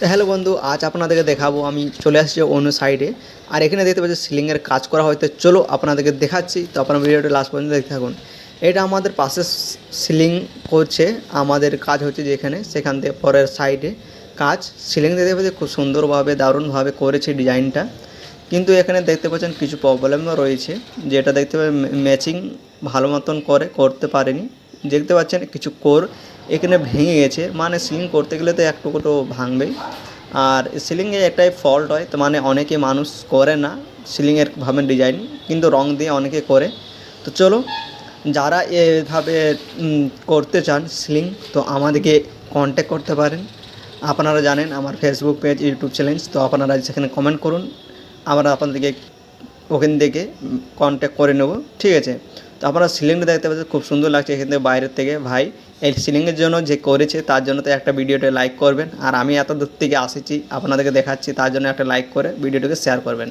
তো হ্যালো বন্ধু, আজ আপনাদেরকে দেখাবো, আমি চলে আসছি অন্য সাইডে আর এখানে দেখতে পাচ্ছি সিলিংয়ের কাজ করা হয়তো চলো আপনাদেরকে দেখাচ্ছি, তো আপনার ভিডিওটা লাস্ট পর্যন্ত দেখতে থাকুন। এটা আমাদের পাশে সিলিং করছে, আমাদের কাজ হচ্ছে যেখানে সেখান থেকে পরের সাইডে কাজ। সিলিং দেখতে পাচ্ছি খুব সুন্দরভাবে, দারুণভাবে করেছে ডিজাইনটা। কিন্তু এখানে দেখতে পাচ্ছেন কিছু প্রবলেমও রয়েছে, যেটা দেখতে পাবেন ম্যাচিং ভালো মতন করে, করতে পারেনি। দেখতে পাচ্ছেন কিছু কোর এখানে ভেঙে গেছে। মানে সিলিং করতে গেলে তো একটু তো ভাঙবেই। আর সিলিংয়ে একটাই ফল্ট হয়, তো মানে অনেকে মানুষ করে না সিলিংয়ের ভাবেন ডিজাইন কিন্তু রং দিয়ে অনেকে করে। তো চলো, যারা এভাবে করতে চান সিলিং তো আমাদেরকে কন্ট্যাক্ট করতে পারেন। আপনারা জানেন আমার ফেসবুক পেজ ইউটিউব চ্যানেল তো আপনারা সেখানে কমেন্ট করুন। আমরা আপনাদেরকে ওখান থেকে কন্ট্যাক্ট করে নেব। ঠিক আছে? তো আপনারা সিলিংটা দেখতে পাচ্ছেন, খুব সুন্দর লাগছে এখান থেকে বাইরের থেকে ভাই। এই সিলিংয়ের জন্য যে করেছে, তার জন্য তো একটা ভিডিওটা লাইক করবেন। আর আমি এত দূর থেকে আসেছি, আপনাদেরকে দেখাচ্ছি, তার জন্য একটা লাইক করে ভিডিওটাকে শেয়ার করবেন।